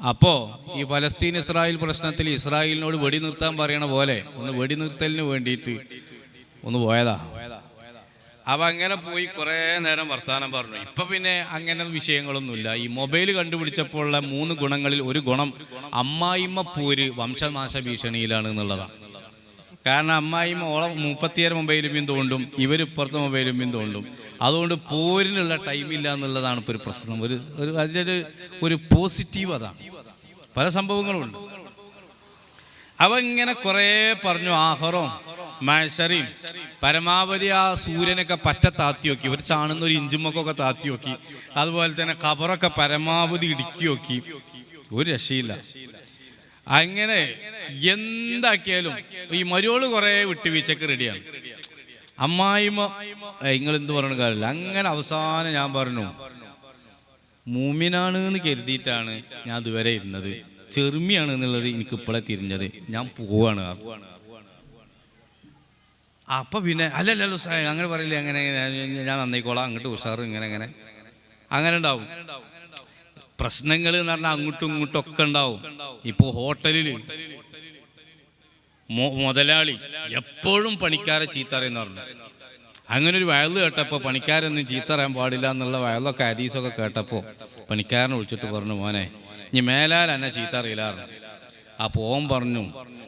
അപ്പോ ഈ ഫലസ്തീൻ ഇസ്രായേൽ പ്രശ്നത്തിൽ ഇസ്രായേലിനോട് വെടി നിർത്താൻ പറയണ പോലെ ഒന്ന് വെടി നിർത്തലിന് വേണ്ടിയിട്ട് ഒന്ന് പോയതാ. അപ്പൊ അങ്ങനെ പോയി കുറേ നേരം വർത്തമാനം പറഞ്ഞു. ഇപ്പൊ പിന്നെ അങ്ങനെ വിഷയങ്ങളൊന്നുമില്ല. ഈ മൊബൈൽ കണ്ടുപിടിച്ചപ്പോഴുള്ള മൂന്ന് ഗുണങ്ങളിൽ ഒരു ഗുണം അമ്മായിമ്മ പോര് വംശനാശ ഭീഷണിയിലാണ് എന്നുള്ളതാണ് കാരണം അമ്മായിമ്മ ഓളം മുപ്പത്തിയേഴ് മൊബൈലും തോണ്ടും ഇവർ ഇപ്പുറത്തെ മൊബൈലും തോണ്ടും അതുകൊണ്ട് പോരിനുള്ള ടൈം ഇല്ല എന്നുള്ളതാണ് ഇപ്പോൾ ഒരു പ്രശ്നം. ഒരു ഒരു അതിന്റെ ഒരു പോസിറ്റീവ് അതാണ്. പല സംഭവങ്ങളുണ്ട്. അവ ഇങ്ങനെ കുറേ പറഞ്ഞു. ആഹറവും മഴസറിയും പരമാവധി ആ സൂര്യനൊക്കെ പറ്റ താത്തി നോക്കി. ഒരു ചാണുന്ന ഒരു ഇഞ്ചുമൊക്കെ താത്തി നോക്കി. അതുപോലെ തന്നെ കബറൊക്കെ പരമാവധി ഇടുക്കി നോക്കി. ഒരു രക്ഷയില്ല. അങ്ങനെ എന്താക്കിയാലും ഈ മരുവൾ കുറെ വിട്ടുവീഴ്ചക്ക് റെഡിയാണ് അമ്മായിമ്മ നിങ്ങൾ എന്ത് പറയണ കാര്യമില്ല അങ്ങനെ അവസാനം ഞാൻ പറഞ്ഞു മൂമിനാണ് എന്ന് കരുതിയിട്ടാണ് ഞാൻ ഇതുവരെ ഇരുന്നത് ചെറുമിയാണ് എന്നുള്ളത് എനിക്ക് ഇപ്പോഴെ തിരിഞ്ഞത് ഞാൻ പോവാണ് അപ്പൊ പിന്നെ അല്ലല്ലോ അങ്ങനെ പറയില്ലേ അങ്ങനെ ഞാൻ നന്നായിക്കോളാം അങ്ങോട്ട് ഉഷാറ് ഇങ്ങനെ അങ്ങനെ അങ്ങനെ ഉണ്ടാവും പ്രശ്നങ്ങൾ എന്ന് പറഞ്ഞാൽ അങ്ങോട്ടും ഇങ്ങോട്ടും ഒക്കെ ഉണ്ടാവും. ഇപ്പോ ഹോട്ടലിൽ മുതലാളി എപ്പോഴും പണിക്കാരെ ചീത്തറയെന്ന് പറഞ്ഞു. അങ്ങനെ ഒരു വയൽ കേട്ടപ്പോൾ പണിക്കാരൊന്നും ചീത്തറയാൻ പാടില്ല എന്നുള്ള വയലൊക്കെ ഹദീസൊക്കെ കേട്ടപ്പോൾ പണിക്കാരനെ വിളിച്ചിട്ട് പറഞ്ഞു മോനെ ഇനി മേലാൽ എന്നെ ചീത്ത ആ അപ്പോൾ ഓൻ പറഞ്ഞു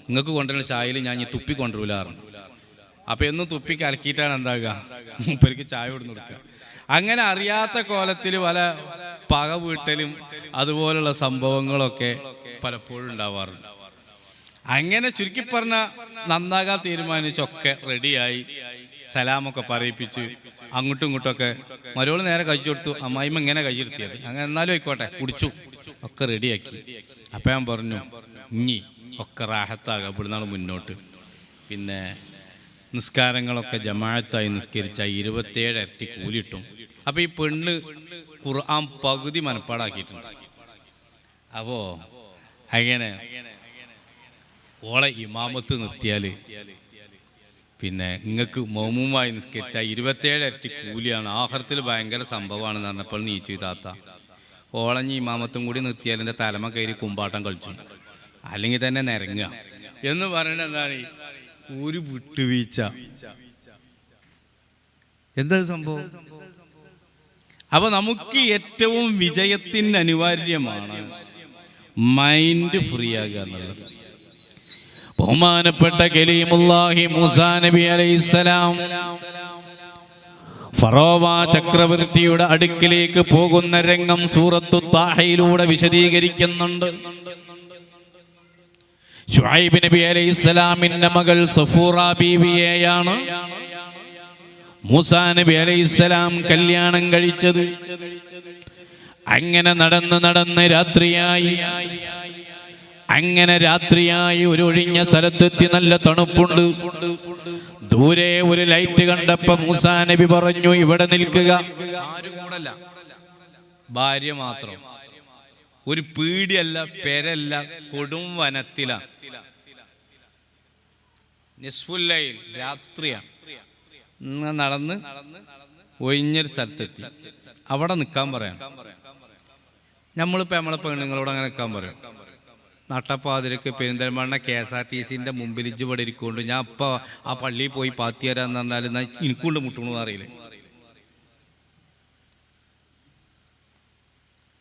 നിങ്ങൾക്ക് കൊണ്ടുവരുന്ന ചായയിൽ ഞാൻ ഇനി തുപ്പി കൊണ്ടുവരില്ലായിരുന്നു അപ്പൊ എന്നും തുപ്പി കലക്കിയിട്ടാണ് എന്താകുക മൂപ്പർക്ക് ചായ കൊടുത്തു കൊടുക്കുക അങ്ങനെ അറിയാത്ത കോലത്തിൽ പല പക വീട്ടലും അതുപോലുള്ള സംഭവങ്ങളൊക്കെ പലപ്പോഴും ഉണ്ടാവാറുണ്ട്. അങ്ങനെ ചുരുക്കി പറഞ്ഞ നന്നാകാൻ തീരുമാനിച്ചൊക്കെ റെഡിയായി സലാമൊക്കെ പറയിപ്പിച്ച് അങ്ങോട്ടും ഇങ്ങോട്ടും ഒക്കെ മരോൾ നേരെ കഴിച്ചു കൊടുത്തു. അമ്മായിമ്മ ഇങ്ങനെ കൈയിരുത്തിയത് അങ്ങനെ എന്നാലും ആയിക്കോട്ടെ കുടിച്ചു. ഒക്കെ റെഡിയാക്കി. അപ്പൊ ഞാൻ പറഞ്ഞു ഇനി ഒക്കെ റാഹത്താകാം ഇവിടുന്നാണ് മുന്നോട്ട്. പിന്നെ നിസ്കാരങ്ങളൊക്കെ ജമാഅത്തായി നിസ്കരിച്ച ഇരുപത്തേഴ് ഇരട്ടി കൂലിട്ടും അപ്പൊ ഈ പെണ്ണ് ഖുർആൻ പകുതി മനപ്പാടാക്കിയിട്ടുണ്ട്. അപ്പോ അങ്ങനെ ഓളെ ഇമാമത്ത് നിർത്തിയാൽ പിന്നെ നിങ്ങൾക്ക് മോമുമായി നിസ്കരിച്ച ഇരുപത്തേഴ് ഇരട്ടി കൂലിയാണ്. ആഹാരത്തിൽ ഭയങ്കര സംഭവമാണെന്ന് പറഞ്ഞപ്പോൾ നീച്ചു താത്ത ഓളഞ്ഞ് ഇമാമത്തും കൂടി നിർത്തിയാൽ എന്റെ തലമ കയറി കുമ്പാട്ടം കളിച്ചു. അല്ലെങ്കിൽ തന്നെ നിരങ്ങുക. എന്ന് പറയുന്നത് എന്താണ്? ഒരു വിട്ടുവീഴ്ച. എന്താ സംഭവം? അപ്പൊ നമുക്ക് ഏറ്റവും വിജയത്തിന് അനിവാര്യമാണ് മൈൻഡ് ഫ്രീ ആകുക എന്നുള്ളത്. ബഹുമാനപ്പെട്ട നബി അലൈഹിസ്സലാം ഫറോവ ചക്രവർത്തിയുടെ അടുക്കിലേക്ക് പോകുന്ന രംഗം സൂറത്തു താഹയിലൂടെ വിശദീകരിക്കുന്നുണ്ട്. ഷുഹൈബ് നബി അലൈഹിസ്സലാമിന്റെ മകൾ സഫൂറ ബീവിയെയാണ് മൂസാ നബി അലൈഹിസ്സലാം കല്യാണം കഴിച്ചത്. അങ്ങനെ നടന്ന് നടന്ന് രാത്രിയായി. അങ്ങനെ രാത്രിയായി ഒരു ഒഴിഞ്ഞ സ്ഥലത്തെത്തി നല്ല തണുപ്പുണ്ട്. ദൂരെ ഒരു ലൈറ്റ് കണ്ടപ്പോ മൂസാ നബി പറഞ്ഞു ഇവിടെ നിൽക്കുക. ആരും കൂടല്ല. ഭാര്യ മാത്രം. ഒരു പീടിയല്ല പെരല്ല കൊടും വനത്തിലാണ് രാത്രിയാണ് നടന്ന് ഒഴിഞ്ഞൊരു സ്ഥലത്തെത്തി. അവിടെ നിൽക്കാൻ പറയാം. നമ്മളിപ്പോൾ നമ്മളെ പെണ്ണുങ്ങളോട് അങ്ങനെ നിൽക്കാൻ പറയും. നട്ടപ്പാതിരക്ക് Perinthalmanna K S R T സിന്റെ മുമ്പിൽ ഇജ്ജ് ഇവിടെ ഇരിക്കുകൊണ്ട് ഞാൻ അപ്പോൾ ആ പള്ളിയിൽ പോയി പാത്തി തരാന്ന് പറഞ്ഞാൽ എന്നാൽ എനിക്കൊണ്ട് മുട്ടണമെന്ന് അറിയില്ലേ?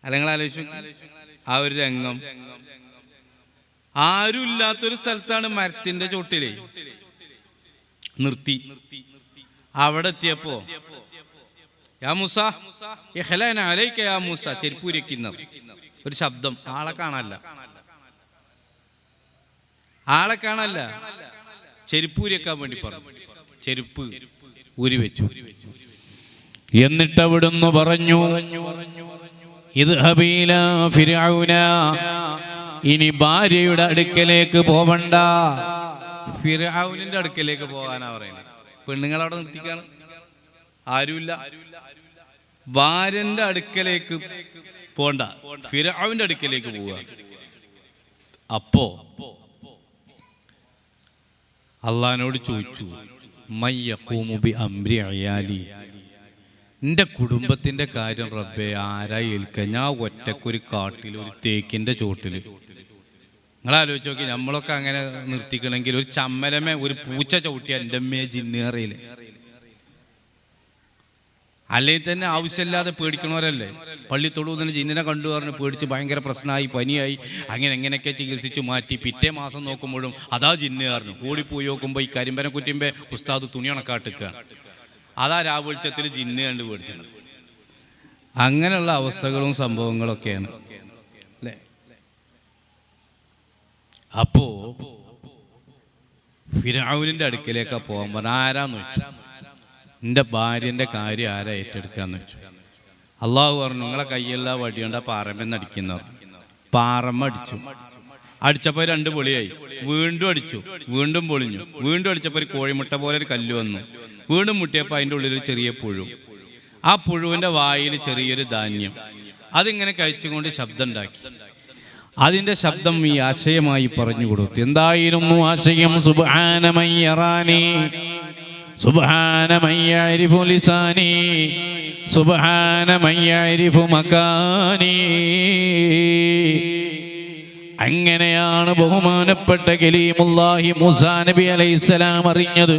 അല്ലെങ്കിൽ ആലോചിച്ചു ആ ഒരു രംഗം. ആരും ഇല്ലാത്തൊരു സ്ഥലത്താണ് മരത്തിന്റെ ചോട്ടിലേ. നിർത്തി. അവിടെ എത്തിയപ്പോ യാ ഒരു ശബ്ദം. ആളെ കാണാനല്ല. ആളെ കാണാനല്ല. ചെരുപ്പൂരിക്കാൻ വേണ്ടി പറഞ്ഞു. ചെരുപ്പ് ഊരി വെച്ചു. എന്നിട്ട് അവിടുന്ന് പറഞ്ഞു ഇത് ഹബീല ഇനി ഭാര്യയുടെ അടുക്കലേക്ക് പോവണ്ട. ഫിറൌനിന്റെ അടുക്കലേക്ക് പോകാനാ പറയുന്നത്. പെണ്ണുങ്ങൾ അവിടെ നിർത്തിക്കാണ്. ആരുമില്ല. വാരന്റെ അടുക്കലേക്ക് പോണ്ട. ഫിരാവിന്റെ അടുക്കലേക്ക് പോവുക. അപ്പോ അള്ളഹാനോട് ചോദിച്ചു മയ്യൂമുബി അംരി അയാലി? എന്റെ കുടുംബത്തിന്റെ കാര്യം റബ്ബെ ആരായി ഏൽക്കുക ഞാൻ ഒറ്റക്കൊരു കാട്ടിൽ ഒരു തേക്കിന്റെ ചോട്ടിൽ നിങ്ങൾ ആലോചിച്ച് നോക്കി നമ്മളൊക്കെ അങ്ങനെ നിർത്തിക്കണമെങ്കിൽ ഒരു ചമ്മലമേ ഒരു പൂച്ച ചവിട്ടിയ എന്റെ അമ്മയെ ജിന്നേറിയിൽ അല്ലെങ്കിൽ തന്നെ ആവശ്യമില്ലാതെ പേടിക്കണവരല്ലേ? പള്ളിത്തൊടു തന്നെ ജിന്നിനെ കണ്ടു പറഞ്ഞ് പേടിച്ച് ഭയങ്കര പ്രശ്നമായി പനിയായി അങ്ങനെ എങ്ങനെയൊക്കെ ചികിത്സിച്ച് മാറ്റി. പിറ്റേ മാസം നോക്കുമ്പോഴും അതാ ജിന്നുകാരനും ഓടിപ്പോയി നോക്കുമ്പോൾ ഈ കരിമ്പനെ കുറ്റിമ്പേ ഉസ്താദ് തുണി ഉണക്കാട്ടിക്കുകയാണ് അതാ രാവെളിച്ചത്തിൽ ജിന്ന് കണ്ട് പേടിച്ചത്. അങ്ങനെയുള്ള അവസ്ഥകളും സംഭവങ്ങളൊക്കെയാണ് അല്ലേ അപ്പോ ഫിരാവുലിന്റെ അടുക്കിലേക്ക് പോകാൻ പറഞ്ഞ ആരാന്ന് വെച്ചു എന്റെ ഭാര്യന്റെ കാര്യം ആരാ ഏറ്റെടുക്കാന്ന് വെച്ചു അള്ളാഹു പറഞ്ഞു നിങ്ങളെ കയ്യെല്ലാം വടിയുണ്ട പാറമെന്ന് അടിക്കുന്നു. പാറമ്മ അടിച്ചു. അടിച്ചപ്പോൾ രണ്ട് പൊളിയായി. വീണ്ടും അടിച്ചു വീണ്ടും പൊളിഞ്ഞു. വീണ്ടും അടിച്ചപ്പോൾ ഒരു കോഴിമുട്ട പോലെ ഒരു കല്ല് വന്നു. വീണ്ടും മുട്ടിയപ്പോൾ അതിന്റെ ഉള്ളിൽ ഒരു ചെറിയ പുഴു. ആ പുഴുവിന്റെ വായിൽ ചെറിയൊരു ധാന്യം. അതിങ്ങനെ കഴിച്ചുകൊണ്ട് ശബ്ദം ഉണ്ടാക്കി. അതിന്റെ ശബ്ദം ഈ ആശയമായി പറഞ്ഞു കൊടുത്തു. എന്തായിരുന്നു ആശയം? സുബാനമയ്യറാനി സുബാനമയ്യാരിഫു ലിസാനി. സുബാനമയ്യാരിഫു മക്കാനി അങ്ങനെയാണ് ബഹുമാനപ്പെട്ട കലീമുല്ലാഹി മുസാ നബി അലൈഹിസ്സലാം അറിഞ്ഞത്.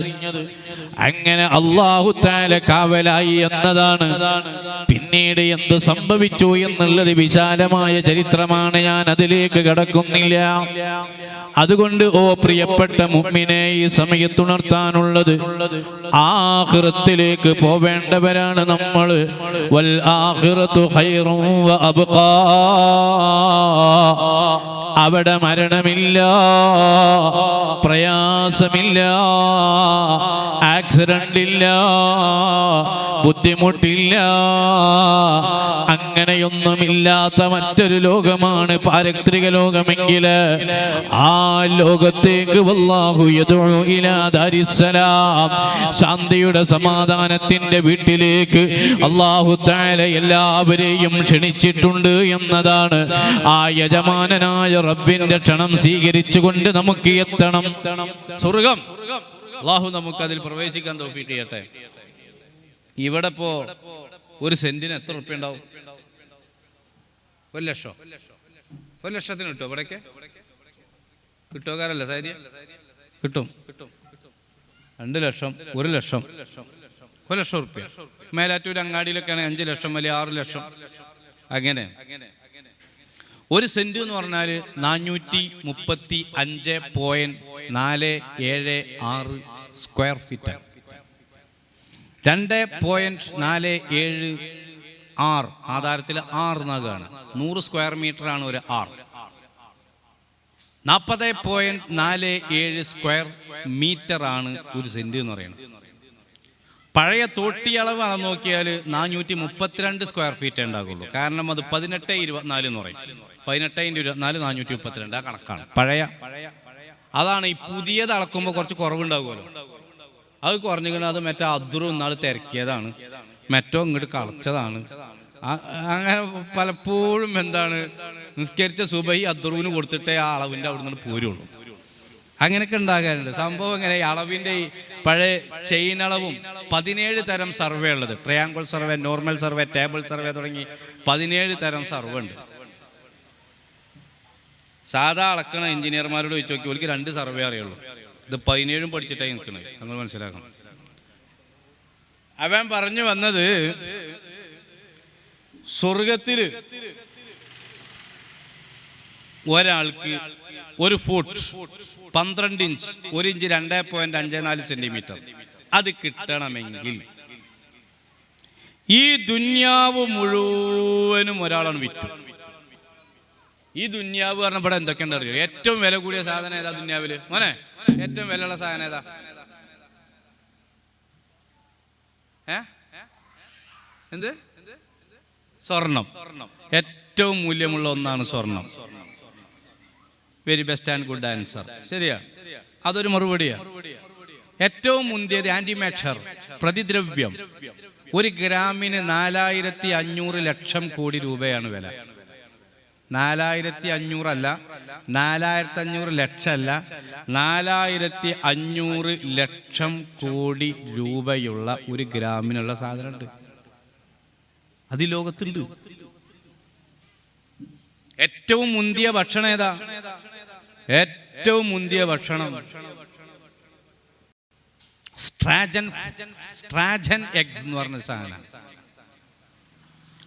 അങ്ങനെ അള്ളാഹു താല കാവലായി എന്നതാണ്. പിന്നീട് എന്ത് സംഭവിച്ചു എന്നുള്ളത് വിശാലമായ ചരിത്രമാണ് ഞാൻ അതിലേക്ക് കടക്കുന്നില്ല. അതുകൊണ്ട് ഓ പ്രിയപ്പെട്ട മുമ്മിനെ ഈ സമയത്തുണർത്താനുള്ളത് ആഹൃത്തിലേക്ക് പോവേണ്ടവരാണ് നമ്മൾ. വൽ അവിടെ മരണമില്ല പ്രയാസമില്ല ആക്സിഡന്റ് ഇല്ല ബുദ്ധിമുട്ടില്ല അങ്ങനെയൊന്നുമില്ലാത്ത മറ്റൊരു ലോകമാണ് പാരത്രിക ലോകമെങ്കിൽ ആ ലോകത്തേക്ക് ശാന്തിയുടെ സമാധാനത്തിന്റെ വീട്ടിലേക്ക് അള്ളാഹു താല എല്ലാവരെയും ക്ഷണിച്ചിട്ടുണ്ട് എന്നതാണ്. ആ യജമാനനായ റബ്ബിന്റെ ക്ഷണം സ്വീകരിച്ചുകൊണ്ട് നമുക്ക് എത്തണം. സ്വർഗം. അള്ളാഹു നമുക്ക് അതിൽ പ്രവേശിക്കാൻ തോപ്പിക്കട്ടെ ഇവിടെ ഇപ്പോ ഒരു സെന്റിന് എത്ര റുപ്യ ഉണ്ടാവും ഒരു ലക്ഷം? ഒരു ലക്ഷത്തിന് കിട്ടുമോ ഇവിടേക്ക്? കിട്ടുകാരല്ല സാരി കിട്ടും. രണ്ട് ലക്ഷം ഒരു ലക്ഷം. ഒരു ലക്ഷം റുപ്യ മേലാറ്റൂർ അങ്ങാടിയിലൊക്കെയാണ് അഞ്ച് ലക്ഷം വലിയ ആറ് ലക്ഷം. അങ്ങനെ. ഒരു സെന്റ് എന്ന് പറഞ്ഞാൽ നാനൂറ്റി മുപ്പത്തി അഞ്ച് പോയിന്റ് നാല് ഏഴ് ആറ് സ്ക്വയർ ഫീറ്റ്. രണ്ട് പോയിന്റ് നാല് ഏഴ് ആർ. ആധാരത്തിൽ ആറ് നഗാണ് നൂറ് സ്ക്വയർ മീറ്റർ ആണ് ഒരു ആർ. നാൽപ്പത് പോയിന്റ് നാല് ഏഴ് സ്ക്വയർ മീറ്റർ ആണ് ഒരു സെന്റ് എന്ന് പറയുന്നത്. പഴയ തോട്ടിയളവ് അളന്ന് നോക്കിയാൽ നാനൂറ്റി മുപ്പത്തിരണ്ട് സ്ക്വയർ ഫീറ്റ് ഉണ്ടാകുള്ളൂ. കാരണം അത് പതിനെട്ട് ഇരുപത്തിനാല് എന്ന് പറയും. പതിനെട്ട് ഇരുപത്തിനാല് നാനൂറ്റി മുപ്പത്തിരണ്ട് ആ കണക്കാണ്. പഴയ അതാണ് ഈ പുതിയത് അളക്കുമ്പോൾ കുറച്ച് കുറവുണ്ടാകുമല്ലോ അത് കുറഞ്ഞിങ്ങനെ അത് മറ്റേ അദ്രു ഇന്നാൾ തിരക്കിയതാണ്. മറ്റോ ഇങ്ങോട്ട് കളച്ചതാണ്. അങ്ങനെ പലപ്പോഴും എന്താണ് നിസ്കരിച്ച സുബൈ അദ്രുവിന് കൊടുത്തിട്ടേ ആ അളവിന്റെ അവിടെ നിന്ന് പോരുള്ളൂ. അങ്ങനെയൊക്കെ ഉണ്ടാകാറുണ്ട്. സംഭവം ഇങ്ങനെ അളവിന്റെ ഈ പഴയ ചെയിൻ അളവും പതിനേഴ് തരം സർവേ ഉള്ളത്. Triangle survey normal survey table survey തുടങ്ങി പതിനേഴ് തരം സർവേ ഉണ്ട്. സാധാ അളക്കണ എഞ്ചിനീയർമാരോട് ചോദിച്ചു നോക്കി ഒരിക്കലും രണ്ട് സർവേ അറിയുള്ളൂ. ഇത് പതിനേഴും പഠിച്ചിട്ടായി നിൽക്കുന്നത് നമ്മൾ മനസ്സിലാക്കണം. അവൻ പറഞ്ഞു വന്നത് സ്വർഗത്തിൽ ഒരാൾക്ക് ഒരു ഫുട്ട് പന്ത്രണ്ട് ഇഞ്ച് ഒരു ഇഞ്ച് രണ്ട് പോയിന്റ് അഞ്ച് നാല് സെന്റിമീറ്റർ അത് കിട്ടണമെങ്കിൽ ഈ ദുന്യാവ് മുഴുവനും ഒരാളാണ് വിറ്റു. ഈ ദുന്യാവ് പറഞ്ഞ ഇവിടെ എന്തൊക്കെയുണ്ട് അറിയോ? ഏറ്റവും വില കൂടിയ സാധനം ഏതാ ദുന്യാവിൽ? മോനെ ഏറ്റവും വിലയുള്ള സാധനം ഏതാ? എന്ത്? സ്വർണം. ഏറ്റവും മൂല്യമുള്ള ഒന്നാണ് സ്വർണം. Very best and good answer ശരിയാ? അതൊരു മറുപടിയാ. ഏറ്റവും മുന്തിയത് ആന്റിമാക്ഷർ പ്രതിദ്രവ്യം. ഒരു ഗ്രാമിന് നാലായിരത്തി അഞ്ഞൂറ് ലക്ഷം കോടി രൂപയാണ് വില. നാലായിരത്തി അഞ്ഞൂറല്ല നാലായിരത്തി അഞ്ഞൂറ് ലക്ഷമല്ല നാലായിരത്തി അഞ്ഞൂറ് ലക്ഷം കോടി രൂപയുള്ള ഒരു ഗ്രാമിനുള്ള സാധനമുണ്ട്. അത് ലോകത്തുണ്ട്. ഏറ്റവും മുന്തിയ ഭക്ഷണം ഏതാ? ഏറ്റവും മുന്തിയ ഭക്ഷണം. സ്ട്രാജൻ സ്ട്രാജൻ എഗ്സ് എന്ന് പറഞ്ഞ സാധനം.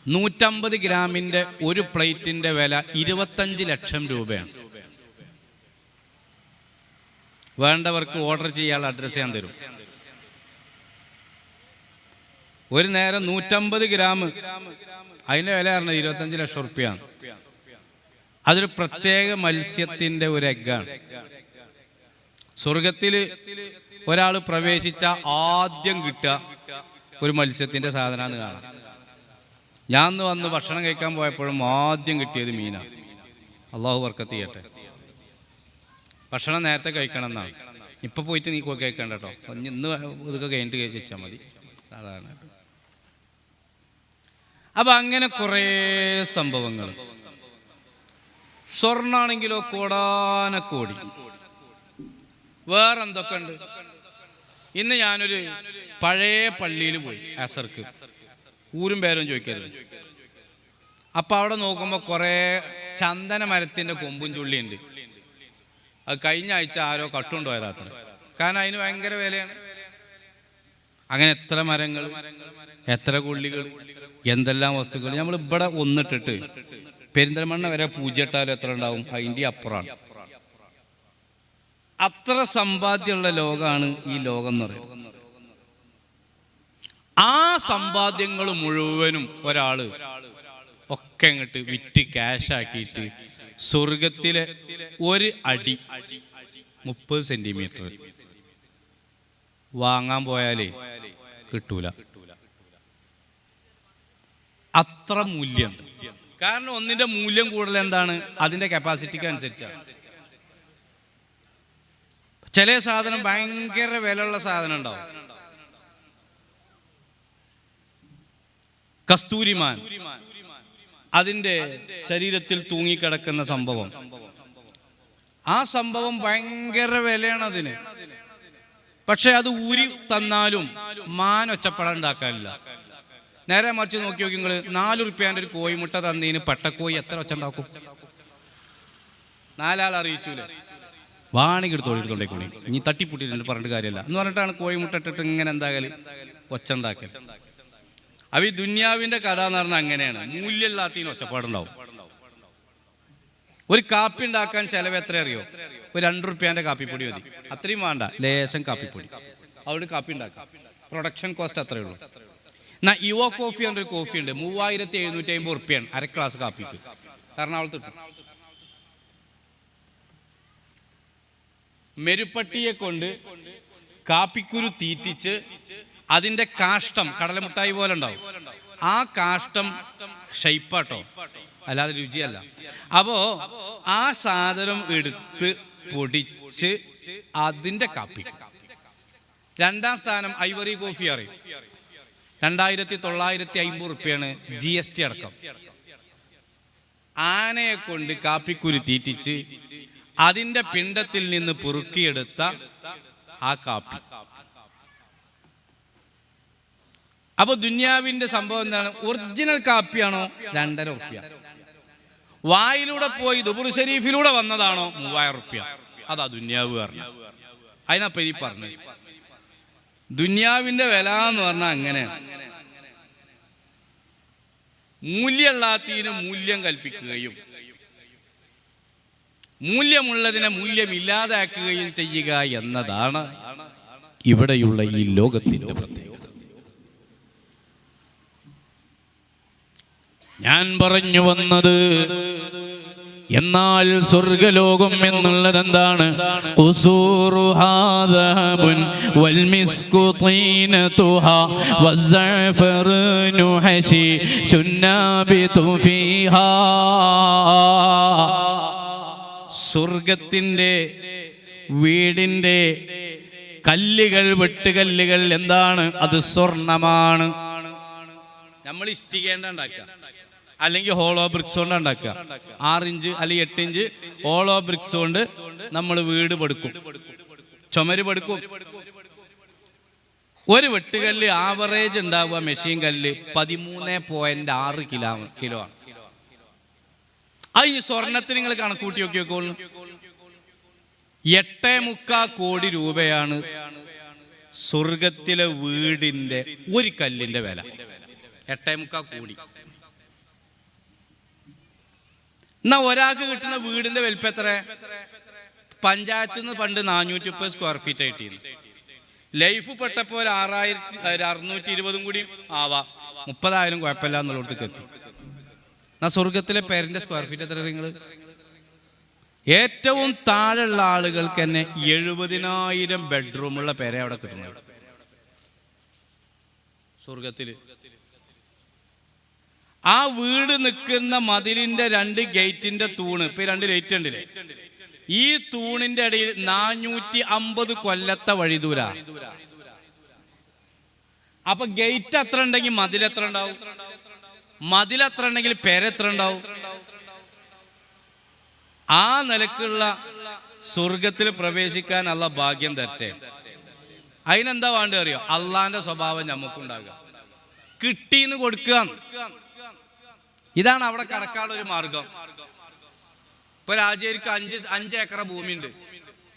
നൂറ്റമ്പത് ഗ്രാമിന്റെ ഒരു പ്ലേറ്റിന്റെ വില ഇരുപത്തഞ്ച് ലക്ഷം രൂപയാണ്. വേണ്ടവർക്ക് ഓർഡർ ചെയ്യാനുള്ള അഡ്രസ്സ് ഞാൻ തരും. ഒരു നേരം നൂറ്റമ്പത് ഗ്രാം അതിന്റെ വില പറഞ്ഞത് ഇരുപത്തഞ്ച് ലക്ഷം റുപ്യാണ് അതൊരു പ്രത്യേക മത്സ്യത്തിന്റെ ഒരു എഗ്ഗാണ്. സ്വർഗത്തിൽ ഒരാൾ പ്രവേശിച്ച ആദ്യം കിട്ടുക ഒരു മത്സ്യത്തിന്റെ സാധനമാണ് കാണാം. ഞാൻ വന്ന് ഭക്ഷണം കഴിക്കാൻ പോയപ്പോഴും ആദ്യം കിട്ടിയത് മീനാണ് അള്ളാഹു വർക്കത്ത് ചെയ്യട്ടെ. ഭക്ഷണം നേരത്തെ കഴിക്കണം എന്നാണ് ഇപ്പൊ പോയിട്ട് നീ കഴിക്കണ്ട കേട്ടോ ഇന്ന് ഇതൊക്കെ കഴിഞ്ഞിട്ട് കഴിച്ചാൽ മതി. സാധാരണ അപ്പൊ അങ്ങനെ കുറേ സംഭവങ്ങൾ. സ്വർണാണെങ്കിലോ കോടാനക്കോടി. വേറെന്തൊക്കെ ഉണ്ട് ഇന്ന് ഞാനൊരു പഴയ പള്ളിയിൽ പോയി അസർക്ക്. ഊരും പേരും ചോദിക്കരുത്. അപ്പൊ അവിടെ നോക്കുമ്പോ കുറെ ചന്ദന മരത്തിന്റെ കൊമ്പും ചുള്ളിയുണ്ട്. അത് കഴിഞ്ഞ ആഴ്ച ആരോ കട്ടുകൊണ്ടുപോയതാത്ര കാരണം അതിന് ഭയങ്കര വിലയാണ്. അങ്ങനെ എത്ര മരങ്ങൾ എത്ര കൊള്ളികൾ എന്തെല്ലാം വസ്തുക്കൾ. നമ്മൾ ഇവിടെ ഒന്നിട്ടിട്ട് പെരിന്തൽമണ്ണ വരെ പൂജയിട്ടാലും എത്ര ഉണ്ടാവും? അതിന്റെ അപ്പുറമാണ് അത്ര സമ്പാദ്യമുള്ള ലോകമാണ് ഈ ലോകം എന്ന് പറയുന്നത്. ആ സമ്പാദ്യങ്ങൾ മുഴുവനും ഒരാൾ ഒക്കെ അങ്ങോട്ട് വിറ്റ് ക്യാഷ് ആക്കിയിട്ട് സ്വർഗത്തിലെ ഒരു അടി മുപ്പത് സെന്റിമീറ്റർ വാങ്ങാൻ പോയാലേ കിട്ടൂല. അത്ര മൂല്യം. കാരണം ഒന്നിന്റെ മൂല്യം കൂടുതൽ എന്താണ്? അതിന്റെ കപ്പാസിറ്റിക്ക് അനുസരിച്ചാണ് ചില സാധനം ഭയങ്കര വിലയുള്ള സാധനം ഉണ്ടാവും. കസ്തൂരിമാൻ. അതിന്റെ ശരീരത്തിൽ തൂങ്ങിക്കിടക്കുന്ന സംഭവം. ആ സംഭവം ഭയങ്കര വിലയാണ് അതിന്. പക്ഷെ അത് ഊരി തന്നാലും മാൻ ഒച്ചപ്പടം ഉണ്ടാക്കാനില്ല. നേരെ മറിച്ച് നോക്കി നോക്കി നിങ്ങൾ നാല് റുപ്യാന്റെ ഒരു കോഴിമുട്ട തന്നതിന് പട്ടക്കോയി എത്ര ഒച്ച ഉണ്ടാക്കും? നാലാൾ അറിയിച്ചൂലേ? വാണി എടുത്തോളി എടുത്തോണ്ടേക്കോളി ഇനി തട്ടിപ്പുട്ടിട്ടുണ്ട് പറഞ്ഞിട്ട് കാര്യമല്ല. എന്ന് പറഞ്ഞിട്ടാണ് കോഴിമുട്ട ഇട്ടിട്ട് ഇങ്ങനെ എന്താകൽ? ഒച്ച ഉണ്ടാക്കൽ അപ്പൊ ഈ ദുന്യാവിന്റെ കഥ എന്ന് പറഞ്ഞാൽ അങ്ങനെയാണ്. മൂല്യമില്ലാത്തതിന് ഒച്ചപ്പാടുണ്ടാവും. ഒരു കാപ്പി ഉണ്ടാക്കാൻ ചെലവ് എത്ര അറിയോ ഒരു രണ്ട് റുപ്യാന്റെ കാപ്പിപ്പൊടി മതി. അത്രയും വേണ്ട. ലേശം കാപ്പിപ്പൊടി. അവിടെ കാപ്പി ഉണ്ടാക്കാം. പ്രൊഡക്ഷൻ കോസ്റ്റ് അത്രയേ ഉള്ളൂ. എന്നാ ഇവോ കോഫി എന്നൊരു കോഫി ഉണ്ട്. മൂവായിരത്തി എഴുന്നൂറ്റി അമ്പത് റുപ്യാണ്. അര ഗ്ലാസ് കാപ്പിക്ക്. എറണാകുളത്ത് മെരുപ്പട്ടിയെ കൊണ്ട് കാപ്പിക്കുരു തീറ്റിച്ച് അതിന്റെ കാഷ്ടം കടലമുട്ടായി പോലെ ഉണ്ടാവും. ആ കാഷ്ടം ഷൈപ്പാട്ടോ അല്ലാതെ രുചിയല്ല. അപ്പോ ആ സാധനം എടുത്ത് പൊടിച്ച് അതിന്റെ കാപ്പി. രണ്ടാം സ്ഥാനം ഐവറി കോഫി അറിയും. രണ്ടായിരത്തി തൊള്ളായിരത്തി അമ്പത് റുപ്യാണ് ജി എസ് ടി അടക്കം. ആനയെ കൊണ്ട് കാപ്പിക്കുരു തീറ്റിച്ച് അതിന്റെ പിണ്ടത്തിൽ നിന്ന് പൊറുക്കിയെടുത്ത ആ കാപ്പി. അപ്പൊ ദുന്യാവിന്റെ സംഭവം എന്താണ്? ഒറിജിനൽ കാപ്പിയാണോ? രണ്ടര ഉറുപ്പ്യ വായിലൂടെ പോയി ദുബുർ ഷരീഫിലൂടെ വന്നതാണോ? മൂവായിരം ഉറുപ്പ്യ അതാ ദുന്യാവ് പറഞ്ഞു അതിനാ പെരി പറഞ്ഞു ദുന്യാവിന്റെ വില എന്ന് പറഞ്ഞാൽ അങ്ങനെയാണ് മൂല്യമുള്ളതിന് മൂല്യം കൽപ്പിക്കുകയും മൂല്യമുള്ളതിനെ മൂല്യമില്ലാതാക്കുകയും ചെയ്യുക എന്നതാണ് ഇവിടെയുള്ള ഈ ലോകത്തിന്റെ പ്രത്യേകത. ഞാൻ പറഞ്ഞു വന്നത് എന്നാൽ സ്വർഗലോകം എന്നുള്ളത് എന്താണ്? സ്വർഗത്തിന്റെ വീടിന്റെ കല്ലുകൾ വെട്ടുകല്ലുകൾ എന്താണ്? അത് സ്വർണമാണ്. നമ്മൾ ഇഷ്ടികേണ്ട ഉണ്ടാക്കുക? അല്ലെങ്കിൽ ഹോളോ ബ്രിക്സ് കൊണ്ട് ഉണ്ടാക്കുക. ആറ് ഇഞ്ച് അല്ലെങ്കിൽ എട്ട് ഇഞ്ച് ഹോളോ ബ്രിക്സ് കൊണ്ട് നമ്മൾ വീട് പടുക്കും. ചുമര് പടുക്കും. ഒരു വെട്ടുകല്ല് ആവറേജ് ഉണ്ടാവുക മെഷീൻ കല്ല് പതിമൂന്ന് പോയിന്റ് ആറ് കിലോ കിലോ ആണ്. ആ ഈ സ്വർണത്തിന് നിങ്ങൾ കണക്കൂട്ടി നോക്കി നോക്കോളൂ. എട്ടേ മുക്കാ കോടി രൂപയാണ് സ്വർഗത്തിലെ വീടിന്റെ ഒരു കല്ലിന്റെ വില. എട്ടേ മുക്കാ കോടി. എന്നാ ഒരാൾക്ക് കിട്ടുന്ന വീടിന്റെ വലിപ്പം എത്ര? പഞ്ചായത്തിൽ നിന്ന് പണ്ട് നാനൂറ്റി മുപ്പത് സ്ക്വയർ ഫീറ്റ് കിട്ടിയിരുന്നു. ലൈഫ് പെട്ടപ്പോൾ ഒരു ആറായിരത്തി അറുന്നൂറ്റി ഇരുപതും കൂടി ആവാം. മുപ്പതായാലും കുഴപ്പമില്ല എന്നുള്ളടത്തേക്ക് എത്തി. എന്നാ സ്വർഗത്തിലെ പേരിന്റെ സ്ക്വയർ ഫീറ്റ് എത്ര നിങ്ങൾ ഏറ്റവും താഴെയുള്ള ആളുകൾക്ക് തന്നെ എഴുപതിനായിരം ബെഡ്റൂമുള്ള പേരെ അവിടെ കിട്ടുന്നത്. സ്വർഗത്തിൽ ആ വീട് നിൽക്കുന്ന മതിലിന്റെ രണ്ട് ഗേറ്റിന്റെ തൂണ്. ഇപ്പൊ രണ്ട് ലൈറ്റ് ഉണ്ടല്ലേ ഈ തൂണിന്റെ ഇടയിൽ നാനൂറ്റി അമ്പത് കൊല്ലത്തെ വഴിദൂര. അപ്പൊ ഗേറ്റ് എത്ര ഉണ്ടെങ്കിൽ മതിൽ എത്ര ഉണ്ടാവും? മതിൽ എത്ര ഉണ്ടെങ്കിൽ പേരെത്ര ഉണ്ടാവും? ആ നിലക്കുള്ള സ്വർഗത്തിൽ പ്രവേശിക്കാൻ അല്ല ഭാഗ്യം തരട്ടെ. അതിനെന്താ വേണ്ടത് അറിയോ? അള്ളാന്റെ സ്വഭാവം നമുക്കുണ്ടാകുക കിട്ടീന്ന് കൊടുക്കുക. ഇതാണ് അവിടെ കടക്കാനുള്ള ഒരു മാർഗം. ഇപ്പൊ രാജേരിക്ക് അഞ്ച് അഞ്ച് ഏക്കറ ഭൂമിയുണ്ട്.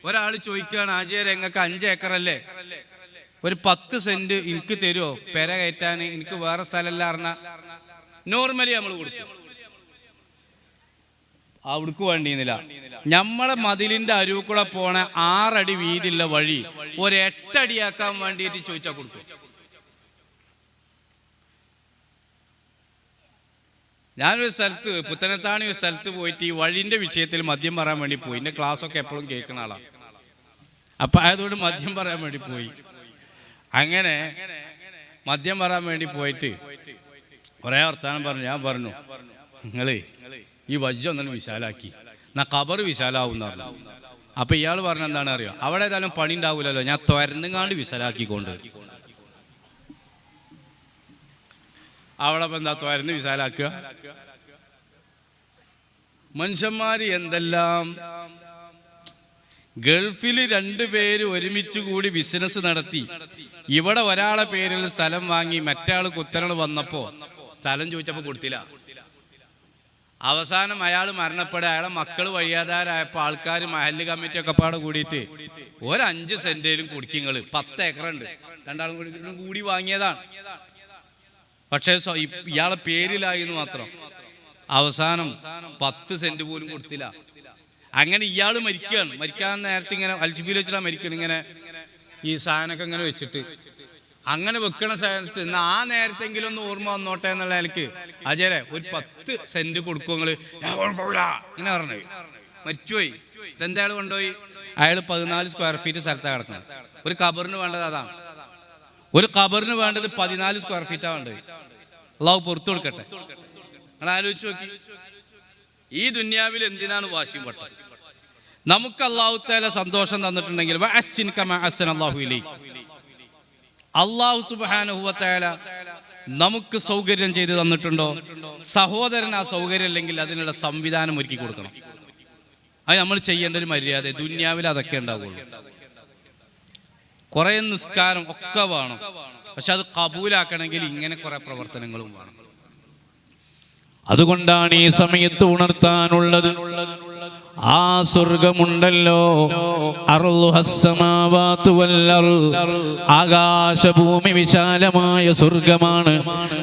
ഒരാൾ ചോദിക്കുകയാണ് ആചാര്യ എങ്ങൾക്ക് അഞ്ച് ഏക്കറല്ലേ? ഒരു പത്ത് സെന്റ് എനിക്ക് തരുമോ പെര കയറ്റാൻ എനിക്ക് വേറെ സ്ഥലമല്ല പറഞ്ഞ. നോർമലി നമ്മൾ കൊടുക്കും. അവിടക്ക് വേണ്ടിയിരുന്നില്ല. നമ്മളെ മതിലിന്റെ അരുവ് കൂടെ പോണ ആറടി വീതിയുള്ള വഴി ഒരു എട്ടടിയാക്കാൻ വേണ്ടിയിട്ട് ചോദിച്ചാൽ കൊടുക്കും. ഞാനൊരു സ്ഥലത്ത് പുത്തനത്താണി ഒരു സ്ഥലത്ത് പോയിട്ട് ഈ വഴിന്റെ വിഷയത്തിൽ മദ്യം പറയാൻ വേണ്ടി പോയി. എന്റെ ക്ലാസ് ഒക്കെ എപ്പോഴും കേൾക്കുന്ന ആളാണ് അപ്പൊ അതുകൊണ്ട് മദ്യം പറയാൻ വേണ്ടി പോയി. അങ്ങനെ മദ്യം പറയാൻ വേണ്ടി പോയിട്ട് കുറേ വർത്താനം പറഞ്ഞു. ഞാൻ പറഞ്ഞു നിങ്ങളേ ഈ വജ്ജ ഒന്നും വിശാലാക്കി. എന്നാ കബർ വിശാലാവും പറഞ്ഞു. അപ്പൊ ഇയാൾ പറഞ്ഞ എന്താണ് അറിയോ അവിടെ ഏതായാലും പണി ഉണ്ടാവില്ലല്ലോ ഞാൻ തുരന്നുങ്ങാണ്ട് വിശാലാക്കിക്കൊണ്ട് ഇപ്പൊ എന്താ വിശാലാക്കുക? മനുഷ്യന്മാര് എന്തെല്ലാം? ഗൾഫിൽ രണ്ടുപേര് ഒരുമിച്ച് കൂടി ബിസിനസ് നടത്തി. ഇവിടെ ഒരാളെ പേരിൽ സ്ഥലം വാങ്ങി മറ്റാൾ കുത്തനൾ വന്നപ്പോ സ്ഥലം ചോദിച്ചപ്പോ കൊടുത്തില്ല. അവസാനം അയാൾ മരണപ്പെടുക അയാളെ മക്കൾ വഴിയാതാരായപ്പോ ആൾക്കാർ മഹല്ല് കമ്മിറ്റി ഒക്കെ പാടെ കൂടിയിട്ട് ഒരു അഞ്ച് സെന്റിലും കുടിക്കിങ്ങൾ പത്ത് ഏക്കറുണ്ട്. രണ്ടാളും കൂടി വാങ്ങിയതാണ്. പക്ഷേ ഇയാളെ പേരിലായിരുന്നു മാത്രം. അവസാനം പത്ത് സെന്റ് പോലും കൊടുത്തില്ല. അങ്ങനെ ഇയാൾ മരിക്കുകയാണ് മരിക്കാൻ നേരത്തെ ഇങ്ങനെ അൽഷിഫിൽ വെച്ചിട്ടാണ് മരിക്കണം. ഇങ്ങനെ ഈ സാധനമൊക്കെ ഇങ്ങനെ വെച്ചിട്ട്. അങ്ങനെ വെക്കണ സ്ഥലത്ത് ആ നേരത്തെങ്കിലും ഒന്ന് ഓർമ്മ വന്നോട്ടെ എന്നുള്ള നിലയ്ക്ക് അജയരെ ഒരു പത്ത് സെന്റ് കൊടുക്കും നിങ്ങൾ? ഇങ്ങനെ പറഞ്ഞു. മരിച്ചുപോയി. ഇതെന്താ കൊണ്ടുപോയി? അയാൾ പതിനാല് സ്ക്വയർ ഫീറ്റ് സ്ഥലത്താണ് കിടക്കുന്നത്. ഒരു കബറിന് വേണ്ടത് അതാണ്. ഒരു കബറിന് വേണ്ടത് പതിനാല് സ്ക്വയർ ഫീറ്റാ വേണ്ടത്. അള്ളാഹു പുറത്തു കൊടുക്കട്ടെ. നിങ്ങൾ ആലോചിച്ച് നോക്കി. ഈ ദുന്യാവിൽ എന്തിനാണ് വാശിയും പട്ടം നമുക്ക് അള്ളാഹു തേല സന്തോഷം തന്നിട്ടുണ്ടെങ്കിൽ. അള്ളാഹു സുബാനുഹുവത്തേല നമുക്ക് സൗകര്യം ചെയ്ത് തന്നിട്ടുണ്ടോ? സഹോദരൻ ആ സൗകര്യം അല്ലെങ്കിൽ അതിനുള്ള സംവിധാനം ഒരുക്കി കൊടുക്കണം. അത് നമ്മൾ ചെയ്യേണ്ട ഒരു മര്യാദ. ദുന്യാവിൽ അതൊക്കെ ഉണ്ടാവുള്ളൂ. കുറെ നിസ്കാരം ഒക്കെ വേണം. പക്ഷെ അത് കബൂലാക്കണമെങ്കിൽ ഇങ്ങനെ കുറെ പ്രവർത്തനങ്ങളും വേണം. അതുകൊണ്ടാണ് ഈ സമയത്ത് ഉണർത്താനുള്ളത്. ആ സ്വർഗമുണ്ടല്ലോ. ആകാശഭൂമി വിശാലമായ സ്വർഗമാണ്.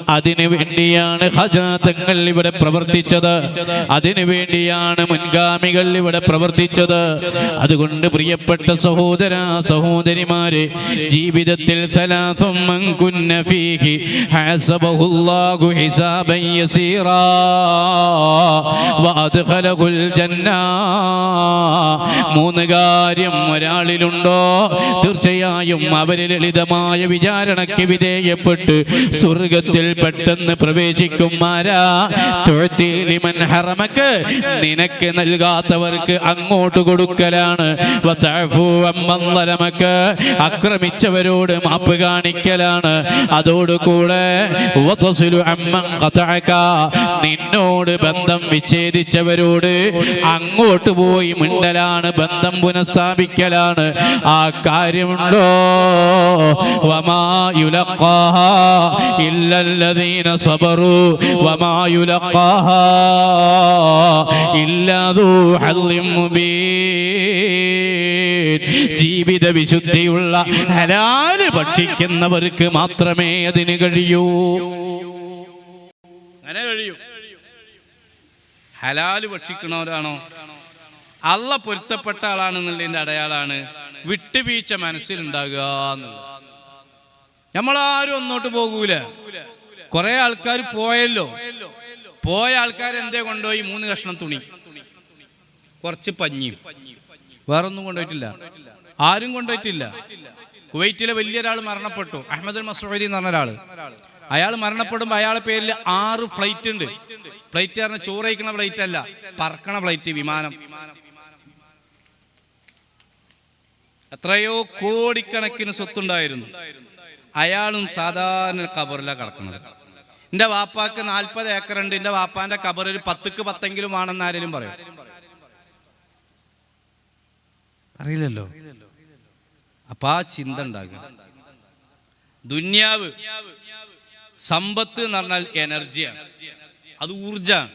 അതിനു വേണ്ടിയാണ് ഹജാതങ്ങൾ ഇവിടെ പ്രവർത്തിച്ചത്. അതിനു വേണ്ടിയാണ് മുൻഗാമികൾ ഇവിടെ പ്രവർത്തിച്ചത്. അതുകൊണ്ട് പ്രിയപ്പെട്ട സഹോദര സഹോദരിമാരെ ജീവിതത്തിൽ ഹിസാബൻ ജന്ന. മൂന്ന് കാര്യം ഒരാളിലുണ്ടോ? തീർച്ചയായും അവർ ലളിതമായ വിചാരണയ്ക്ക് വിധേയപ്പെട്ട് സ്വർഗത്തിൽ പെട്ടെന്ന് പ്രവേശിക്കും. ഹറമക്ക്. നിനക്ക് നൽകാത്തവർക്ക് അങ്ങോട്ട് കൊടുക്കലാണ്. അക്രമിച്ചവരോട് മാപ്പ് കാണിക്കലാണ്. അതോടുകൂടെ നിന്നോട് ബന്ധം വിച്ഛേദിച്ചവരോട് അങ്ങോട്ട് മുമ്പോട്ട് പോയി മിണ്ടലാണ് ബന്ധം പുനഃസ്ഥാപിക്കലാണ്. ആ കാര്യമുണ്ടോ? ജീവിത വിശുദ്ധിയുള്ള ഹലാൽ ഭക്ഷിക്കുന്നവർക്ക് മാത്രമേ അതിന് കഴിയൂ. അങ്ങനെ കഴിയൂ. ഹലാൽ ഭക്ഷിക്കണവരാണോ അള്ള പൊരുത്തപ്പെട്ട ആളാണെന്നുള്ളതിന്റെ അടയാളാണ് വിട്ടുവീഴ്ച മനസ്സിലുണ്ടാകുക നമ്മളാരും ഒന്നോട്ട് പോകൂല. കുറെ ആൾക്കാർ പോയല്ലോ. പോയ ആൾക്കാർ എന്തേ കൊണ്ടുപോയി? മൂന്ന് കഷ്ണം തുണി. കുറച്ച് പഞ്ഞിയും വേറൊന്നും കൊണ്ടുപോയിട്ടില്ല. ആരും കൊണ്ടുപോയിട്ടില്ല. കുവൈറ്റിലെ വലിയൊരാൾ മരണപ്പെട്ടു. അഹമ്മദ് മസൂദി എന്ന് പറഞ്ഞ ഒരാൾ അയാൾ മരണപ്പെടുമ്പോൾ അയാളെ പേരിൽ ആറ് ഫ്ലൈറ്റ് ഉണ്ട്. ഫ്ലൈറ്റ് പറഞ്ഞ ചോറ് കഴിക്കണ ഫ്ലൈറ്റ് അല്ല പറക്കണ ഫ്ലൈറ്റ് വിമാനം. എത്രയോ കോടിക്കണക്കിന് സ്വത്തുണ്ടായിരുന്നു. അയാളും സാധാരണ കബറിലാണ് കിടക്കുന്നത്. എന്റെ വാപ്പാക്ക് നാൽപ്പത് ഏക്കർ ഉണ്ട് എന്റെ വാപ്പാന്റെ കബർ ഒരു പത്തുക്ക് പത്തെങ്കിലും ആണെന്ന് ആരെങ്കിലും പറയും? അറിയില്ലല്ലോ. അപ്പൊ ആ ചിന്ത ഉണ്ടാകും ദുന്യാവ് സമ്പത്ത് എന്ന് പറഞ്ഞാൽ എനർജിയാണ്. അത് ഊർജാണ്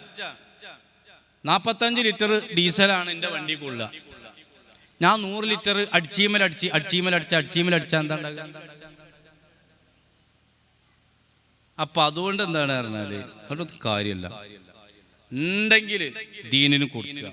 നാപ്പത്തഞ്ച് ലിറ്റർ ഡീസലാണ് എന്റെ വണ്ടി കൊള്ളുക ഞാൻ നൂറ് ലിറ്റർ അടിച്ചീമൽ അടിച്ച് അടിച്ചീമൽ അടിച്ച് അടിച്ചീമൽ അടിച്ചാൽ എന്താ അപ്പൊ അതുകൊണ്ട് എന്താണ് പറഞ്ഞാൽ അതൊരു കാര്യമല്ല ഉണ്ടെങ്കിൽ ദീനിന് കൊടുക്കുക.